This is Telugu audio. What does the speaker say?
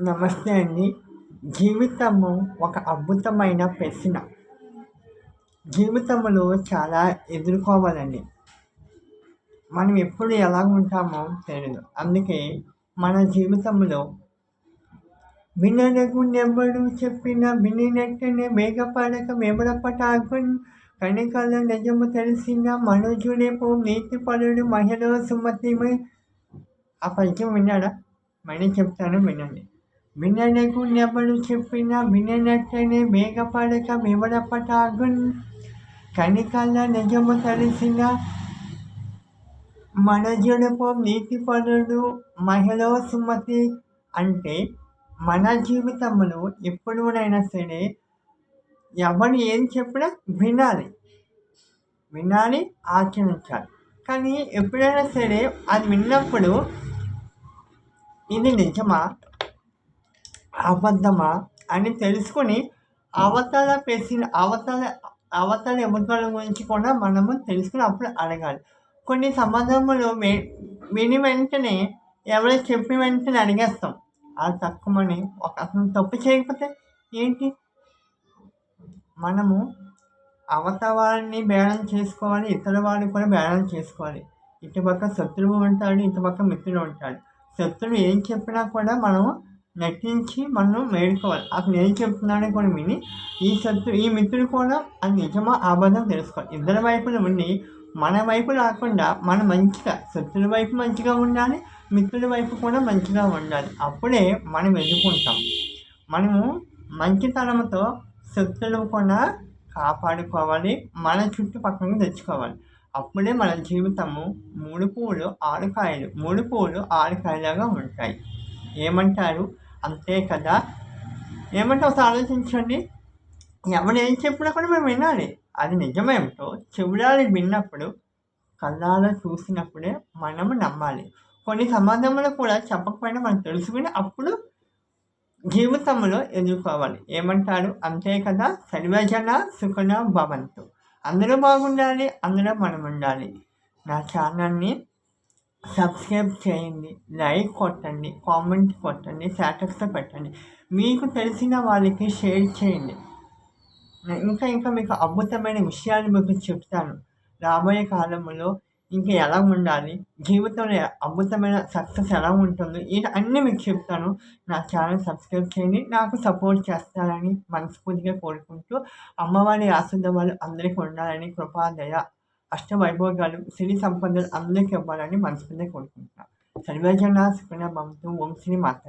నమస్తే అండి. జీవితము ఒక అద్భుతమైన ప్రశ్న. జీవితంలో చాలా ఎదుర్కోవాలండి. మనం ఎప్పుడు ఎలా ఉంటామో తెలియదు అందుకే మన జీవితంలో వినడగు నెవ్వడు చెప్పిన వినినట్టనే వేగపడక వెవడపటాకున్ కణికల నిజము తెలిసిన మనుజుడేపు నీతి పరుడు మహిళ సుమతిమై. ఆ పద్యం విన్నాడా? మళ్ళీ చెప్తాను వినండి. వినడకు నెవడు చెప్పిన విననట్టనే వేగపడక వివడపటాగున్ కనికల నిజము తెలిసిన మనజుడపు నీతిపరుడు మహిళ సుమతి అంటే మన జీవితంలో ఎప్పుడైనా సరే ఎవరు ఏం చెప్పినా వినాలి. వినాలి ఆచరించాలి. కానీ ఎప్పుడైనా సరే అది విన్నప్పుడు ఇది నిజమా? అబద్ధమా అని తెలుసుకొని అవతల పేసిన అవతల అవతల ఎముకల గురించి కూడా మనము తెలుసుకుని అప్పుడు అడగాలి. కొన్ని సంబంధములు విని వెంటనే ఎవరు చెప్పిన వెంటనే అడిగేస్తాం. అది తక్కువని. ఒక అతను తప్పు చేయకపోతే ఏంటి? మనము అవతవారిని బేరం చేసుకోవాలి ఇతర వారిని కూడా బేరం చేసుకోవాలి. ఇటుపక్క శత్రువు ఉంటాడు ఇటుపక్క మిత్రుడు ఉంటాడు. శత్రువు ఏం చెప్పినా కూడా మనము నటించి మనం మేడుకోవాలి అతను ఏం చెప్తున్నాడో కూడా విని ఈ శత్రు ఈ మిత్రుడు కూడా అది నిజమా అబద్ధం తెలుసుకోవాలి. ఇద్దరి వైపులు ఉండి మన వైపు రాకుండా మన మంచిగా శత్రుల వైపు మంచిగా ఉండాలి మిత్రుల వైపు కూడా మంచిగా ఉండాలి. అప్పుడే మనం ఎదుర్కొంటాం. మనము మంచితనంతో శత్రులు కూడా కాపాడుకోవాలి మన చుట్టుపక్కల తెచ్చుకోవాలి. అప్పుడే మన జీవితము మూడు పూలు ఆరు కాయలు మూడు పూలు ఆరుకాయలుగా ఉంటాయి. ఏమంటారు? అంతే కదా? ఏమంటే ఒకసారి ఆలోచించండి. ఎవరు ఏం చెప్పినా కూడా మేము వినాలి. అది నిజమేమిటో చెవుడాలి విన్నప్పుడు కళ్ళాలో చూసినప్పుడే మనము నమ్మాలి. కొన్ని సమాజంలో కూడా చెప్పకపోయినా మనం తెలుసుకుని అప్పుడు జీవితంలో ఎదుర్కోవాలి. ఏమంటారు? అంతే కదా? సర్వజన సుఖన భవంతు. అందరూ బాగుండాలి అందులో మనం ఉండాలి. నా ఛానల్ని సబ్స్క్రైబ్ చేయండి లైక్ కొట్టండి కామెంట్ కొట్టండి స్టాటస్తో పెట్టండి. మీకు తెలిసిన వాళ్ళకి షేర్ చేయండి. ఇంకా ఇంకా మీకు అద్భుతమైన విషయాలు మీకు చెప్తాను. రాబోయే కాలంలో ఇంకా ఎలా ఉండాలి? జీవితంలో అద్భుతమైన సక్సెస్ ఎలా ఉంటుందో? ఇది అన్నీ మీకు చెప్తాను. నా ఛానల్ సబ్స్క్రైబ్ చేయండి. నాకు సపోర్ట్ చేస్తారని మనస్ఫూర్తిగా కోరుకుంటూ అమ్మవారి ఆశీర్వాదాలు అందరికీ ఉండాలని కృపాదయ అష్టవైభోగాలు సిరి సంపదలు అందరికీ ఇవ్వాలని మనస్ఫూర్తిగా కోరుకుంటున్నాను సర్వజన సుఖన భవంతు ఓం శ్రీ మాత